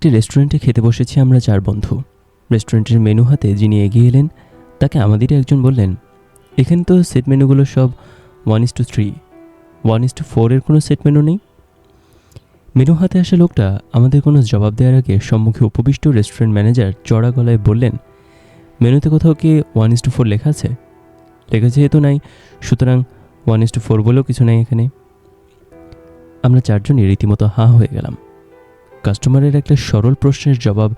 একটি রেস্টুরেন্টে খেতে বসেছি আমরা চার বন্ধু। রেস্টুরেন্টের মেনু হাতে যিনি এগিয়ে এলেন, তাকে আমাদেরই একজন বললেন, এখানে তো সেট মেনুগুলো সব one is to three one is to ফোরের কোনো সেট মেনু নেই? মেনু হাতে আসা লোকটা আমাদের কোনো জবাব দেওয়ার আগে সম্মুখে উপবিষ্ট রেস্টুরেন্ট ম্যানেজার চড়া গলায় বললেন, মেনুতে কোথাও কি ওয়ান ইস টু ফোর লেখা আছে? লেখা যেহেতু নাই, সুতরাং ওয়ান ইস টু ফোর বলেও কিছু নাই এখানে। আমরা চারজনই রীতিমতো হাঁ হয়ে গেলাম। কাস্টমারের একটা সরল প্রশ্নের জবাব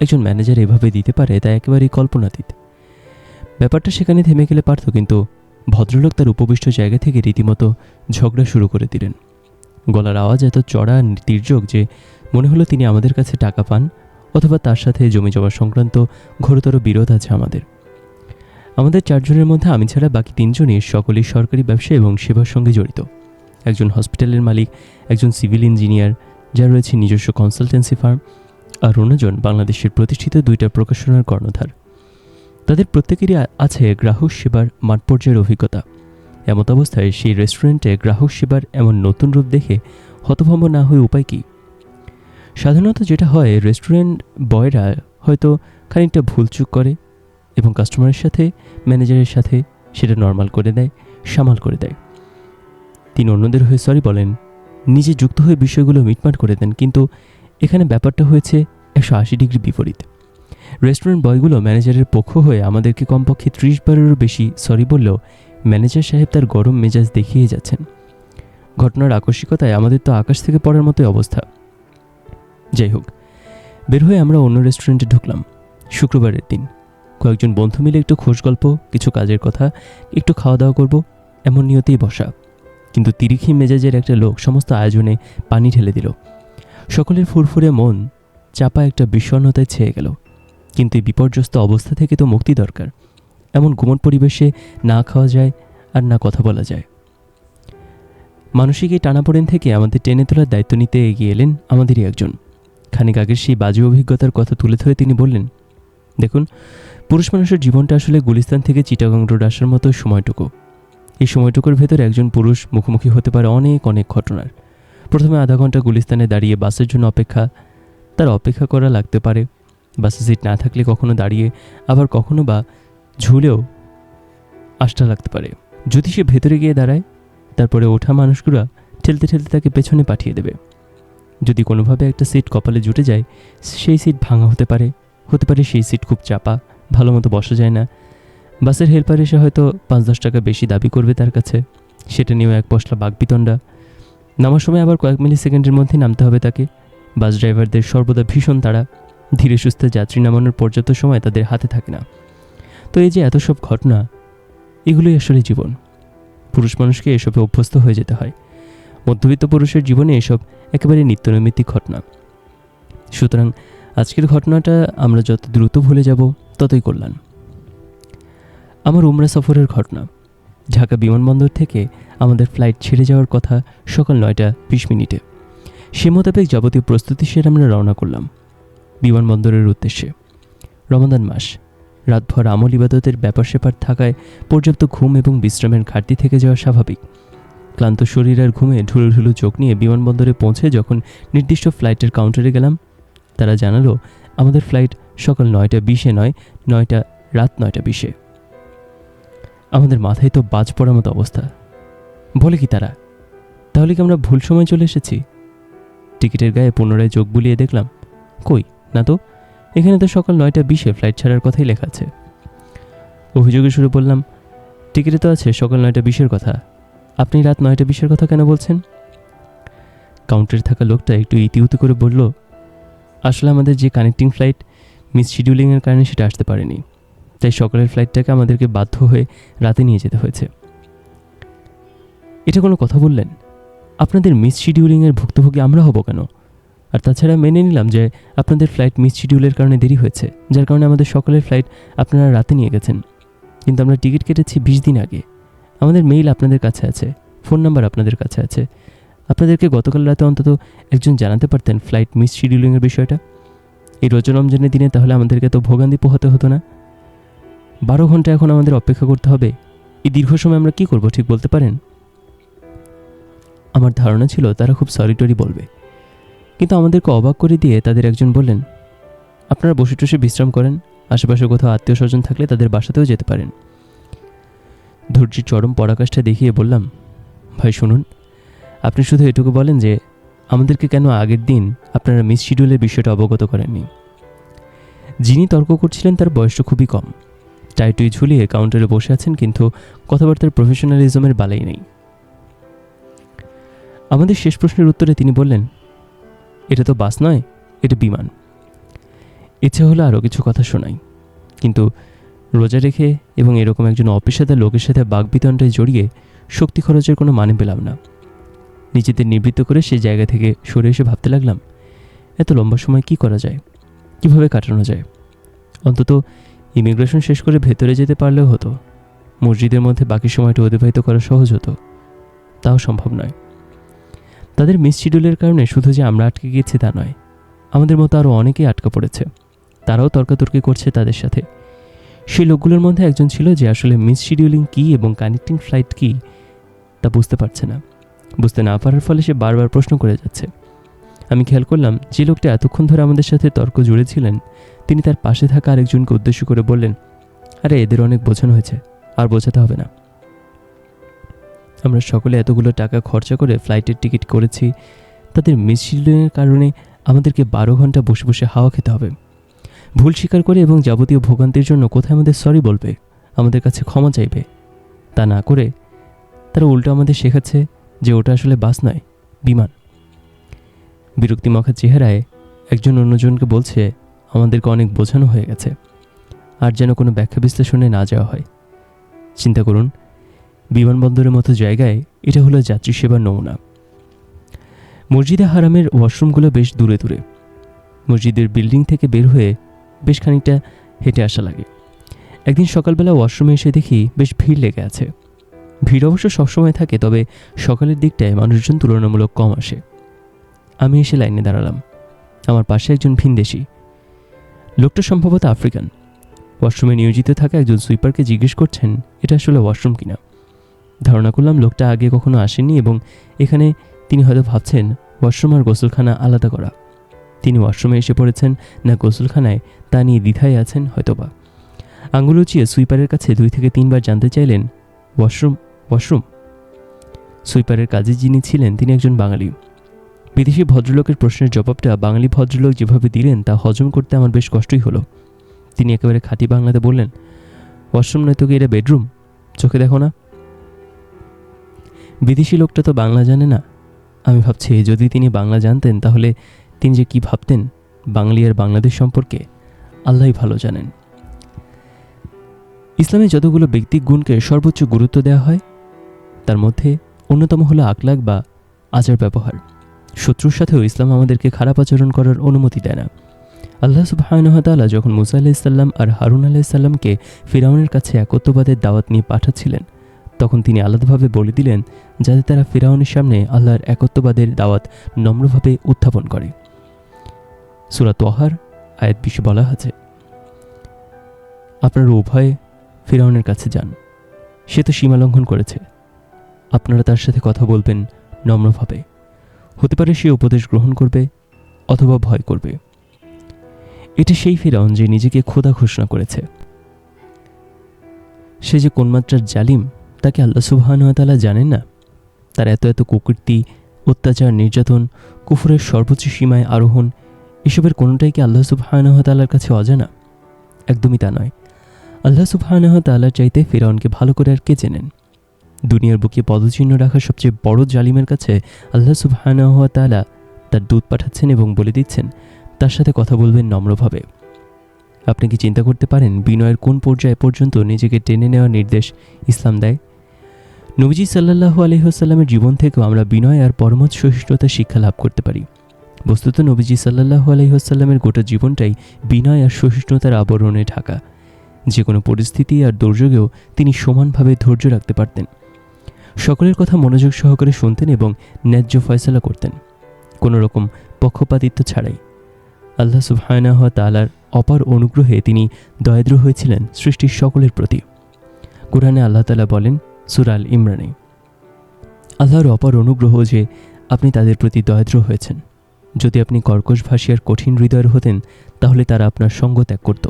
একজন ম্যানেজার এভাবে দিতে পারে তা একেবারেই কল্পনাতীত। ব্যাপারটা সেখানে থেমে গেলে পারত কিন্তু ভদ্রলোক তার উপবিষ্ট জায়গা থেকে রীতিমতো ঝগড়া শুরু করে দিলেন। গলার আওয়াজ এত চড়া তির্যক যে মনে হলো তিনি আমাদের কাছে টাকা পান অথবা তার সাথে জমি জমা সংক্রান্ত ঘোরতর বিরোধ আছে আমাদের। আমাদের চারজনের মধ্যে আমি ছাড়া বাকি তিনজনই সকলেই সরকারি ব্যবসা এবং সেবার সঙ্গে জড়িত। একজন হসপিটালের মালিক, একজন সিভিল ইঞ্জিনিয়ার যার রয়েছে নিজস্ব কনসালটেন্সি ফার্ম আর অন্যজন বাংলাদেশের প্রতিষ্ঠিত দুইটা প্রকাশনার কর্ণধার। তাদের প্রত্যেকেরই আছে গ্রাহক সেবার মাঠ পর্যায়ের অভিজ্ঞতা। এমত অবস্থায় সেই রেস্টুরেন্টে গ্রাহক সেবার এমন নতুন রূপ দেখে হতভম্ব না হয়ে উপায় কী? সাধারণত যেটা হয় রেস্টুরেন্ট বয়রা হয়তো খানিকটা ভুলচুক করে এবং কাস্টমারের সাথে ম্যানেজারের সাথে সেটা নর্মাল করে দেয়, সামাল করে দেয়। তিনি অন্যদের হয়ে সরি বলেন নিজে যুক্ত হয়ে বিষয়গুলো মিটমাট করে দেন, কিন্তু এখানে ব্যাপারটা হয়েছে একশো আশি ডিগ্রি বিপরীত। রেস্টুরেন্ট বয়গুলো ম্যানেজারের পক্ষ হয়ে আমাদেরকে কমপক্ষে ত্রিশ বারেরও বেশি সরি বললেও ম্যানেজার সাহেব তার গরম মেজাজ দেখিয়ে যাচ্ছেন। ঘটনার আকস্মিকতায় আমাদের তো আকাশ থেকে পড়ার মতোই অবস্থা। যাই হোক, বের হয়ে আমরা অন্য রেস্টুরেন্টে ঢুকলাম। শুক্রবারের দিন। কয়েকজন বন্ধু মিলে একটু খোশ গল্প কিছু কাজের কথা, একটু খাওয়া দাওয়া করব, এমন নিয়তেই বসা। কিন্তু তিরিখি মেজাজের একটা লোক সমস্ত আয়োজনে পানি ঢেলে দিল। সকলের ফুরফুরে মন চাপা একটা বিষণ্ণতায় ছেয়ে গেল। কিন্তু এই বিপর্যস্ত অবস্থা থেকে তো মুক্তি দরকার। এমন গুমট পরিবেশে না খাওয়া যায় আর না কথা বলা যায়। মানসিক এই টানাপোড়েন থেকে আমাদের টেনে তোলার দায়িত্ব নিতে এগিয়ে এলেন আমাদেরই একজন। খানিক আগের সেই বাজে অভিজ্ঞতার কথা তুলে ধরে তিনি বললেন, দেখুন, পুরুষ মানুষের জীবনটা আসলে গুলিস্তান থেকে চিটাগং রোড আসার মতো সময়টুকু। এই সময়টুকুর ভেতর একজন পুরুষ মুখোমুখি হতে পারে অনেক অনেক ঘটনার। প্রথমে আধা ঘণ্টা গুলিস্তানে দাঁড়িয়ে বাসের জন্য অপেক্ষা, তার অপেক্ষা করা লাগতে পারে। বাসে সিট না থাকলে কখনো দাঁড়িয়ে, আবার কখনো বা ঝুলেও আষ্টা লাগতে পারে। যদি সে ভেতরে গিয়ে দাঁড়ায়, তারপরে ওঠা মানুষগুলো ঠেলতে ঠেলতে তাকে পেছনে পাঠিয়ে দেবে। যদি কোনোভাবে একটা সিট কপালে জুটে যায়, সেই সিট ভাঙা হতে পারে। হতে পারে সেই সিট খুব চাপা ভালো মতো বসা যায় না। বাসের হেল্পার এসে হয়তো পাঁচ দশ টাকা বেশি দাবি করবে তার কাছে। সেটা নিয়েও এক পশলা বাঘবিতণ্ডা নামার সময় আবার কয়েক মিলি সেকেন্ডের মধ্যে নামতে হবে তাকে। বাস ড্রাইভারদের সর্বদা ভীষণ তাড়া। ধীরে সুস্থে যাত্রী নামানোর পর্যাপ্ত সময় তাদের হাতে থাকে না। তো এই যে এত সব ঘটনা, এগুলোই আসলে জীবন। পুরুষ মানুষকে এসবে অভ্যস্ত হয়ে যেতে হয়। মধ্যবিত্ত পুরুষের জীবনে এসব একেবারে নিত্যনৈমিত্তিক ঘটনা। সুতরাং আজকের ঘটনাটা আমরা যত দ্রুত ভুলে যাব, ততই কল্যাণ। আমার উমরা সফরের ঘটনা। ঢাকা বিমানবন্দর থেকে আমাদের ফ্লাইট ছেড়ে যাওয়ার কথা সকাল নয়টা বিশ মিনিটে। সে মোতাবেক যাবতীয় প্রস্তুতি সেরে আমরা রওনা করলাম। বিমানবন্দরের উদ্দেশ্যে। রমাদান মাস। রাতভর আমল ইবাদতের ব্যাপার স্যাপার থাকায় পর্যাপ্ত ঘুম এবং বিশ্রামের ঘাটতি থেকে যাওয়া স্বাভাবিক। ক্লান্ত শরীর আর ঘুমে ঢুলু ঢুলু চোখ নিয়ে বিমানবন্দরে পৌঁছে যখন নির্দিষ্ট ফ্লাইটের কাউন্টারে গেলাম, তারা জানালো, আমাদের ফ্লাইট সকাল নয়টা বিশে নয়, নয়টা, রাত নয়টা বিশে। আমাদের মাথায় তো বাজ পড়ার মতো অবস্থা। বলে কি তারা? তাহলে কি আমরা ভুল সময় চলে এসেছি? টিকিটের গায়ে পুনরায় চোখ বুলিয়ে দেখলাম, কই, না তো? এখানে তো সকাল নয়টা বিশে ফ্লাইট ছাড়ার কথাই লেখা আছে। অভিযোগের শুরু বললাম টিকিটে তো আছে সকাল নয়টা বিশের কথা। আপনি রাত নয়টা বিশের কথা কেন বলছেন? কাউন্টারে থাকা লোকটা একটু ইতিউতি করে বলল, আসলে আমাদের যে কানেক্টিং ফ্লাইট মিস শিডিউলিংয়ের কারণে সেটা আসতে পারেনি। তাই সকালের ফ্লাইটটাকে আমাদেরকে বাধ্য হয়ে রাতে নিয়ে যেতে হয়েছে। এটা কোনো কথা বললেন? আপনাদের মিস শিডিউলিংয়ের ভুক্তভোগী আমরা হব কেন? আর তাছাড়া মেনে নিলাম যে আপনাদের ফ্লাইট মিস শিডিউলের কারণে দেরি হয়েছে, যার কারণে আমাদের সকালের ফ্লাইট আপনারা রাতে নিয়ে গেছেন। কিন্তু আমরা টিকিট কেটেছি বিশ দিন আগে। আমাদের মেইল আপনাদের কাছে আছে ফোন নাম্বার আপনাদের কাছে আছে। আপনাদেরকে গতকাল রাতে অন্তত একজন জানাতে পারতেন ফ্লাইট মিস শিডিউলিংয়ের বিষয়টা? এই রোজন রমজানের দিনে তাহলে আমাদেরকে তো ভোগান্তি পোহাতে হতো না? বারো ঘণ্টা এখন আমাদের অপেক্ষা করতে হবে। এই দীর্ঘ সময় আমরা কি করব ঠিক বলতে পারেন? আমার ধারণা ছিল তারা খুব সরি টরি বলবে। কিন্তু আমাদেরকে অবাক করে দিয়ে তাদের একজন বললেন, আপনারা বসে টসে বিশ্রাম করেন, আশেপাশে কোথাও আত্মীয় স্বজন থাকলে তাদের বাসাতেও যেতে পারেন। ধৈর্যের চরম পরাকাষ্ঠা দেখিয়ে বললাম, ভাই, শুনুন, আপনি শুধু এটুকু বলেন যে আমাদেরকে কেন আগের দিন আপনারা মিস শিডিউলের বিষয়টা অবগত করেননি? যিনি তর্ক করছিলেন তার বয়সটা খুবই কম। টাইটুই ঝুলিয়ে কাউন্টারে বসে আছেন কিন্তু কথাবার্তার প্রফেশনালিজমের বালাই নেই। আমাদের শেষ প্রশ্নের উত্তরে তিনি বললেন, এটা তো বাস নয়, এটা বিমান। ইচ্ছে হলো আরও কিছু কথা শোনাই। কিন্তু রোজা রেখে এবং এরকম একজন অপেশাদার লোকের সাথে বাগবিতণ্ডায় জড়িয়ে শক্তি খরচের কোনো মানে পেলাম না। নিজেদের নিবৃত্ত করে সেই জায়গা থেকে সরে এসে ভাবতে লাগলাম, এত লম্বা সময় কি করা যায়? কীভাবে কাটানো যায়? অন্তত ইমিগ্রেশন শেষ করে ভেতরে যেতে পারলেও হতো। মসজিদের মধ্যে বাকি সময়টা অতিবাহিত করা সহজ হতো। তাও সম্ভব নয়। তাদের মিস শিডিউলের কারণে শুধু যে আমরা আটকে গিয়েছি তা নয়, আমাদের মতো আরও অনেকেই আটকা পড়েছে। তারাও তর্কাতর্কি করছে তাদের সাথে। সেই লোকগুলোর মধ্যে একজন ছিল যে আসলে মিস শিডিউলিং কী এবং কানেক্টিং ফ্লাইট কী, তা বুঝতে পারছে না। বুঝতে না পারার ফলে সে বারবার প্রশ্ন করে যাচ্ছে। আমি খেয়াল করলাম যে লোকটা এতক্ষণ ধরে আমাদের সাথে তর্ক জুড়েছিলেন, তিনি তার পাশে থাকা আরেকজনকে উদ্দেশ্য করে বললেন, আরে, এদের অনেক বোঝানো হয়েছে, আর বোঝাতে হবে না। আমরা সকলে এতগুলো টাকা খরচা করে ফ্লাইটের টিকিট করেছি, তাদের মিসশিডিউলের কারণে আমাদেরকে বারো ঘণ্টা বসে বসে হাওয়া খেতে হবে। ভুল স্বীকার করে এবং যাবতীয় ভোগান্তির জন্য কোথায় আমাদের সরি বলবে, আমাদের কাছে ক্ষমা চাইবে। তা না করে তারা উল্টো আমাদের শেখাচ্ছে যে ওটা আসলে বাস নয়, বিমান। বিরক্তিমাখা চেহারায় একজন অন্যজনকে বলছে, আমাদেরকে অনেক বোঝানো হয়ে গেছে। আর যেন কোনো ব্যাখ্যা বিশ্লেষণে না যাওয়া হয়। চিন্তা করুন, বিমানবন্দরের মতো জায়গায় এটা হলো যাত্রী সেবার নমুনা। মসজিদে হারামের ওয়াশরুমগুলো বেশ দূরে দূরে। মসজিদের বিল্ডিং থেকে বের হয়ে বেশ খানিকটা হেঁটে আসা লাগে। একদিন সকালবেলা ওয়াশরুমে এসে দেখি বেশ ভিড় লেগে আছে। ভিড় অবশ্য সবসময় থাকে, তবে সকালের দিকটায় মানুষজন তুলনামূলক কম আসে। আমি এসে লাইনে দাঁড়ালাম। আমার পাশে একজন ভিনদেশি লোকটা সম্ভবত আফ্রিকান। ওয়াশরুমে নিয়োজিত থাকা একজন সুইপারকে জিজ্ঞেস করছেন, এটা আসলে ওয়াশরুম কিনা? ধারণা করলাম লোকটা আগে কখনো আসেননি এবং এখানে তিনি হয়তো ভাবছেন, ওয়াশরুম আর গোসলখানা আলাদা করা। তিনি ওয়াশরুমে এসে পড়েছেন, না, গোসলখানায় তা নিয়ে দ্বিধায় আছেন হয়তোবা। আঙুল উঁচিয়ে সুইপারের কাছে দুই থেকে তিনবার জানতে চাইলেন, ওয়াশরুম ওয়াশরুম? সুইপারের কাজে যিনি ছিলেন, তিনি একজন বাঙালি। বিদেশি ভদ্রলোকের প্রশ্নের জবাবটা বাঙালি ভদ্রলোক যেভাবে দিলেন তা হজম করতে আমার বেশ কষ্টই হলো। তিনি একেবারে খাঁটি বাংলাতে বললেন, ওয়াশরুম নয় তো কি এটা বেডরুম? চোখে দেখো না? বিদেশি লোকটা তো বাংলা জানে না। আমি ভাবছি, যদি তিনি বাংলা জানতেন, তাহলে তিনি যে কি ভাবতেন বাঙালি আর বাংলাদেশ সম্পর্কে আল্লাহই ভালো জানেন। ইসলামে যতগুলো ব্যক্তিক গুণকে সর্বোচ্চ গুরুত্ব দেওয়া হয়, তার মধ্যে অন্যতম হলো আকলাক বা আচার ব্যবহার শত্রুর সাথেও ইসলাম আমাদেরকে খারাপ আচরণ করার অনুমতি দেয় না। আল্লাহ সুবাহানহতালা যখন মুসা আলাইসাল্লাম আর হারুন আলাইসাল্লামকে ফিরাউনের কাছে একত্ববাদের দাওয়াত নিয়ে পাঠাচ্ছিলেন, তখন তিনি আলাদাভাবে বলে দিলেন যাতে তারা ফিরাউনের সামনে আল্লাহর একত্ববাদের দাওয়াত নম্রভাবে উত্থাপন করে। সুরাত ওয়াহার আয়াত বিশে বলা আছে, আপনারা উভয়ে ফিরাউনের কাছে যান, সে তো সীমা লঙ্ঘন করেছে, আপনারা তার সাথে কথা বলবেন নম্রভাবে। হতে পারে সে উপদেশ গ্রহণ করবে অথবা ভয় করবে। এটি সেই ফিরাউন যে নিজেকে খোদা ঘোষণা করেছে। সে যে কোন মাত্রার জালিম, তাকে আল্লাহ সুবাহানুয়াতালা জানেন না? তার এত এত কুকীর্তি অত্যাচার, নির্যাতন, কুফুরের সর্বোচ্চ সীমায় আরোহণ, এসবের কোনোটাই কি আল্লাহ সুবাহানুহতালার কাছে অজানা? একদমই তা নয়। আল্লাহ সুবাহানুহতালার চাইতে ফিরাউনকে ভালো করে আর কে চেনেন? দুনিয়ার বুকে পদচিহ্ন রাখা সবচেয়ে বড় জালিমের কাছে আল্লাহ সুবাহানুহতালা তার দুধ পাঠাচ্ছেন এবং বলে দিচ্ছেন, তার সাথে কথা বলবেন নম্রভাবে। আপনি কি চিন্তা করতে পারেন বিনয়ের কোন পর্যায়ে পর্যন্ত নিজেকে টেনে নেওয়ার নির্দেশ ইসলাম দেয়? নবীজি সাল্লাহু আলহিহাস্লামের জীবন থেকেও আমরা বিনয় আর পরমত সহিষ্ণুতার শিক্ষা লাভ করতে পারি। বস্তুত নবীজি সাল্লাহু আলহিহাস্লামের গোটা জীবনটাই বিনয় আর সহিষ্ণুতার আবরণে ঢাকা। যে কোনো পরিস্থিতি আর দুর্যোগেও তিনি সমানভাবে ধৈর্য রাখতে পারতেন। সকলের কথা মনোযোগ সহকারে শুনতেন এবং ন্যায্য ফয়সলা করতেন। কোনো রকম পক্ষপাতিত্ব ছাড়াই। আল্লাহ সুবহানাহ তালার অপার অনুগ্রহে তিনি দয়াদ্র হয়েছিলেন সৃষ্টির সকলের প্রতি। কোরআনে আল্লাহ তালা বলেন সুরাল ইমরানে, আল্লাহর অপার অনুগ্রহ যে আপনি তাদের প্রতি দয়াদ্র হয়েছেন। যদি আপনি কর্কশ ভাষিয়ার কঠিন হৃদয়ের হতেন, তাহলে তারা আপনার সঙ্গ ত্যাগ করত।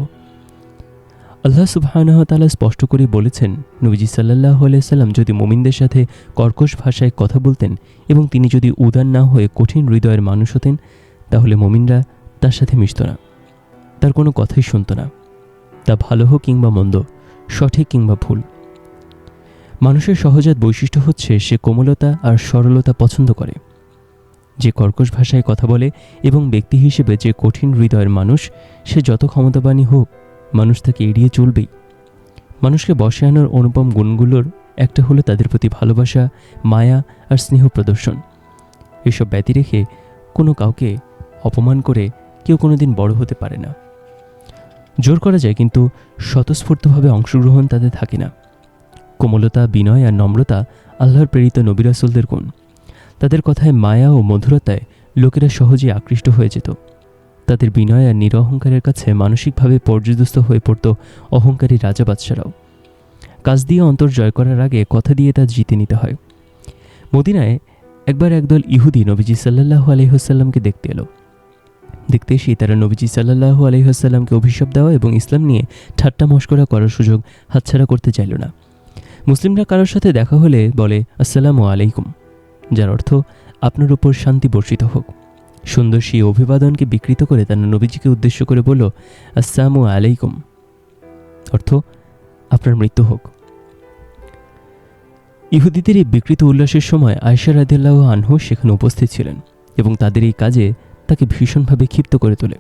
আল্লাহ সুবহানাহ তাআলা স্পষ্ট করে বলেছেন, নবীজি আলাইহি সাল্লাম যদি মুমিনদের সাথে কর্কশ ভাষায় কথা বলতেন এবং তিনি যদি উদার না হয়ে কঠিন হৃদয়ের মানুষ হতেন, তাহলে মুমিনরা তার সাথে মিশত না। তার কোনো কথাই শুনত না। তা ভালো হোক কিংবা মন্দ, সঠিক কিংবা ভুল। মানুষের সহজাত বৈশিষ্ট্য হচ্ছে সে কোমলতা আর সরলতা পছন্দ করে। যে কর্কশ ভাষায় কথা বলে এবং ব্যক্তি হিসেবে যে কঠিন হৃদয়ের মানুষ, সে যত ক্ষমতাবানই হোক মানুষ তাকে এড়িয়ে চলবেই। মানুষকে বসে আনার অনুপম গুণগুলোর একটা হলো তাদের প্রতি ভালোবাসা, মায়া আর স্নেহ প্রদর্শন। এসব ব্যতি রেখে কোনো কাউকে অপমান করে কেউ কোনোদিন বড় হতে পারে না। জোর করা যায় কিন্তু স্বতঃস্ফূর্তভাবে অংশগ্রহণ তাদের থাকে না। কোমলতা, বিনয় আর নম্রতা আল্লাহর প্রেরিত নবিরাসুলদের গুণ। তাদের কথায় মায়া ও মধুরতায় লোকেরা সহজেই আকৃষ্ট হয়ে যেত। তাদের বিনয় আর নিরহংকারের কাছে মানসিকভাবে পর্যদস্ত হয়ে পড়ত অহংকারী রাজা বাদশারাও। কাজ দিয়ে অন্তর জয় করার আগে কথা দিয়ে তা জিতে নিতে হয়। মদিনায় একবার একদল ইহুদি নবীজি সাল্লাহু আলহিহাসাল্লামকে দেখতে এলো। দেখতে এসেই তারা নবীজি সাল্লাহু আলহিহাসাল্লামকে অভিশাপ দেওয়া এবং ইসলাম নিয়ে ঠাট্টা মস্করা করার সুযোগ হাতছাড়া করতে চাইল না। মুসলিমরা কারোর সাথে দেখা হলে বলে, আসসালামু আলাইকুম। যার অর্থ, আপনার উপর শান্তি বর্ষিত হোক। সুন্দর সেই অভিবাদনকে বিকৃত করে তারা নবীজিকে উদ্দেশ্য করে বলল, আসসালামু আলাইকুম। অর্থ, আপনার মৃত্যু হোক। ইহুদিদের এই বিকৃত উল্লাসের সময় আয়সা রাদিল্লাহ আনহু সেখানে উপস্থিত ছিলেন এবং তাদের এই কাজে তাকে ভীষণভাবে ক্ষিপ্ত করে তোলে।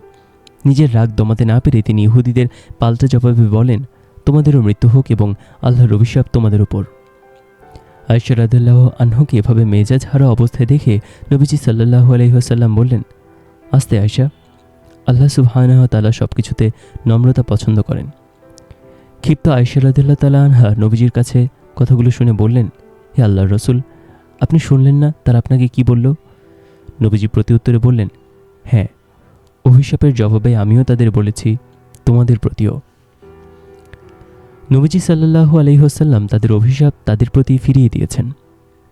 নিজের রাগ দমাতে না পেরে তিনি ইহুদিদের পাল্টা জবাবে বলেন, তোমাদেরও মৃত্যু হোক এবং আল্লাহর অভিশাপ তোমাদের উপর। আয়সা রাদিল্লাহ আনহুকে এভাবে মেজাজ হারা অবস্থায় দেখে নবীজি সাল্লাহু আলহিহাসাল্লাম বললেন, আস্তে আয়সা আল্লাহ সুবহানাহ তালা সব কিছুতে নম্রতা পছন্দ করেন। ক্ষিপ্ত আয়সা তালা আনহা নবীজির কাছে কথাগুলো শুনে বললেন, হে আল্লাহর রসুল, আপনি শুনলেন না তারা আপনাকে কি বলল? নবীজি প্রতিউত্তরে বললেন হ্যাঁ অভিশাপের জবাবে আমিও তাদের বলেছি, তোমাদের প্রতিও। নবীজি সাল্লাহু আলহিহসাল্লাম তাদের অভিশাপ তাদের প্রতি ফিরিয়ে দিয়েছেন।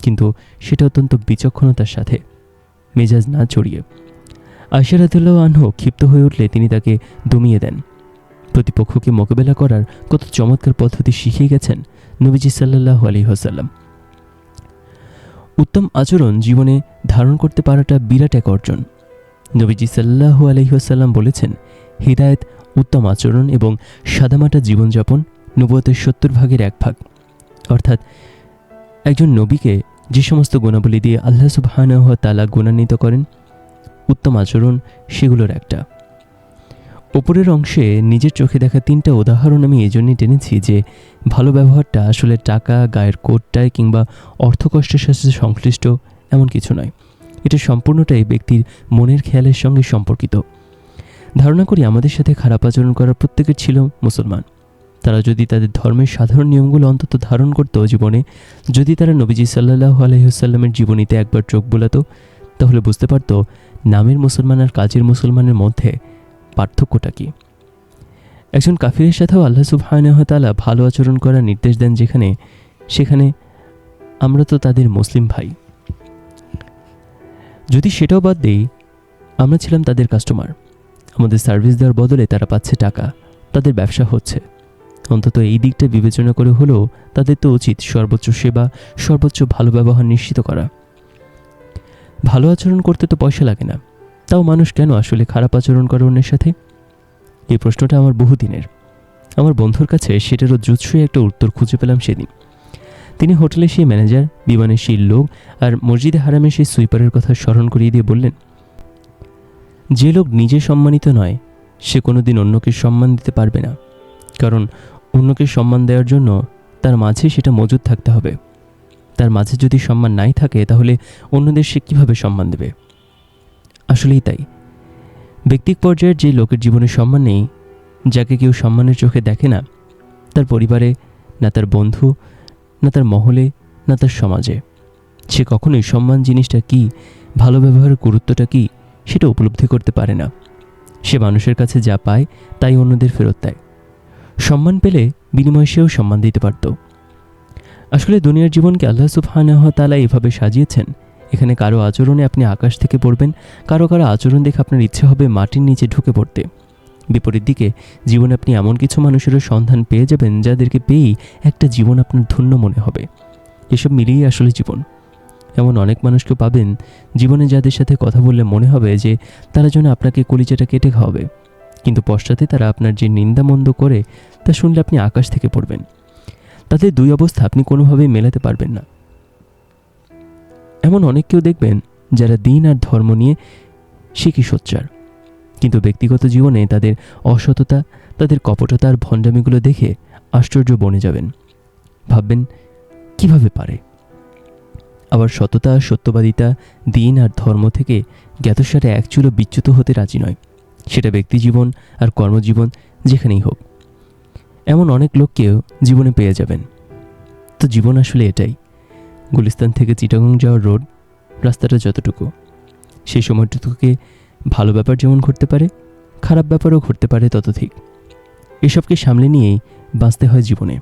কিন্তু সেটা অত্যন্ত বিচক্ষণতার সাথে মেজাজ না চড়িয়ে আশারাতুল্লাহ আনহু ক্ষিপ্ত হয়ে উঠলে তিনি তাকে দমিয়ে দেন। প্রতিপক্ষকে মোকাবেলা করার কত চমৎকার পদ্ধতি শিখিয়ে গেছেন নবীজি সাল্লাহু আলহিহসাল্লাম উত্তম আচরণ জীবনে ধারণ করতে পারাটা বিরাট এক অর্জন। নবীজি সাল্লাহু আলহিহাসাল্লাম বলেছেন, হৃদায়ত, উত্তম আচরণ এবং সাদামাটা জীবনযাপন নবুয়তের সত্তর ভাগের এক ভাগ। অর্থাৎ একজন নবীকে যে সমস্ত গুণাবলী দিয়ে আল্লাহ সুবহানাহ তালা গুণান্বিত করেন, উত্তম আচরণ সেগুলোর একটা। ওপরের অংশে নিজের চোখে দেখা তিনটা উদাহরণ আমি এই জন্যই টেনেছি যে ভালো ব্যবহারটা আসলে টাকা, গায়ের কোটটায় কিংবা অর্থকষ্টের সাথে সংশ্লিষ্ট এমন কিছু নয়। এটা সম্পূর্ণটাই ব্যক্তির মনের খেয়ালের সঙ্গে সম্পর্কিত। ধারণা করি আমাদের সাথে খারাপ আচরণ করার প্রত্যেকের ছিল মুসলমান। তারা যদি তাদের ধর্মের সাধারণ নিয়মগুলো অন্তত ধারণ করত জীবনে, যদি তারা নবীজি সাল্লাহ আলহিহাসাল্লামের জীবনীতে একবার চোখ বোলাতো, তাহলে বুঝতে পারতো নামের মুসলমান আর কাজের মুসলমানের মধ্যে পার্থক্যটা কি। একজন কাফিরের সাথেও আল্লাহ সুবহানাহতালা ভালো আচরণ করার নির্দেশ দেন যেখানে, সেখানে আমরা তো তাদের মুসলিম ভাই। যদি সেটাও বাদ দিই, আমরা ছিলাম তাদের কাস্টমার। আমাদের সার্ভিস দেওয়ার বদলে তারা পাচ্ছে টাকা, তাদের ব্যবসা হচ্ছে। অন্তত এই দিকটা বিবেচনা করে হলেও তাদের তো উচিত সর্বোচ্চ সেবা, সর্বোচ্চ ভালো ব্যবহার নিশ্চিত করা। ভালো আচরণ করতে তো পয়সা লাগে না। তাও মানুষ কেন আসলে খারাপ আচরণ করে অন্যের সাথে? এই প্রশ্নটা আমার বহুদিনের। আমার বন্ধুর কাছে সেটারও জুৎসই একটা উত্তর খুঁজে পেলাম সেদিন। তিনি হোটেলের সেই ম্যানেজার বিমানের সেই লোক আর মসজিদে হারামে সেই সুইপারের কথা স্মরণ করিয়ে দিয়ে বললেন, যে লোক নিজে সম্মানিত নয়, সে কোনোদিন অন্যকে সম্মান দিতে পারবে না। কারণ অন্যকে সম্মান দেওয়ার জন্য তার মাঝে সেটা মজুদ থাকতে হবে। তার মাঝে যদি সম্মান নাই থাকে, তাহলে অন্যদের সে কীভাবে সম্মান দেবে? আসলেই তাই। ব্যক্তিক পর্যায়ের যে লোকের জীবনে সম্মান নেই, যাকে কেউ সম্মানের চোখে দেখে না, তার পরিবারে না তার বন্ধু, না তার মহলে, না তার সমাজে, সে কখনোই সম্মান জিনিসটা কি, ভালো ব্যবহারের গুরুত্বটা কি, সেটা উপলব্ধি করতে পারে না। সে মানুষের কাছে যা পায়, তাই অন্যদের ফেরত দেয়। সম্মান পেলে বিনিময়ে সেও সম্মান দিতে পারত। আসলে দুনিয়ার জীবনকে আল্লাহ সুবহানাহ তালা এভাবে সাজিয়েছেন। এখানে কারও আচরণে আপনি আকাশ থেকে পড়বেন, কারও কারও আচরণ দেখে আপনার ইচ্ছে হবে মাটির নিচে ঢুকে পড়তে। বিপরীত দিকে, জীবনে আপনি এমন কিছু মানুষেরও সন্ধান পেয়ে যাবেন যাদেরকে পেয়েই একটা জীবন আপনার ধন্য মনে হবে। এসব মিলিয়েই আসলে জীবন। এমন অনেক মানুষকে পাবেন, জীবনে যাদের সাথে কথা বললে মনে হবে যে তারা যেন আপনাকে কলিজাটা কেটে খাওয়াবে। কিন্তু পশ্চাতে তারা আপনার যে নিন্দামন্দ করে, তা শুনলে আপনি আকাশ থেকে পড়বেন। তাদের দুই অবস্থা আপনি কোনোভাবেই মেলাতে পারবেন না। এমন অনেককেও দেখবেন, যারা দিন আর ধর্ম নিয়ে শিখি সোচ্চার। কিন্তু ব্যক্তিগত জীবনে তাদের অসততা, তাদের কপটতা আর ভণ্ডামিগুলো দেখে আশ্চর্য বনে যাবেন। ভাববেন, কীভাবে পারে? আবার সততা, সত্যবাদিতা, দিন আর ধর্ম থেকে জ্ঞাতসারে এক চুলো বিচ্যুত হতে রাজি নয়। সেটা ব্যক্তিজীবন আর কর্মজীবন যেখানেই হোক। এমন অনেক লোককেও জীবনে পেয়ে যাবেন। তো জীবন আসলে এটাই। গুলিস্তান থেকে চিটাগং যাওয়ার রোড, রাস্তাটা যতটুকু, সেই সময়টুকুকে ভালো ব্যাপার যেমন ঘটতে পারে, খারাপ ব্যাপারও ঘটতে পারে তত ঠিক এসবকে সামলে নিয়েই বাঁচতে হয় জীবনে।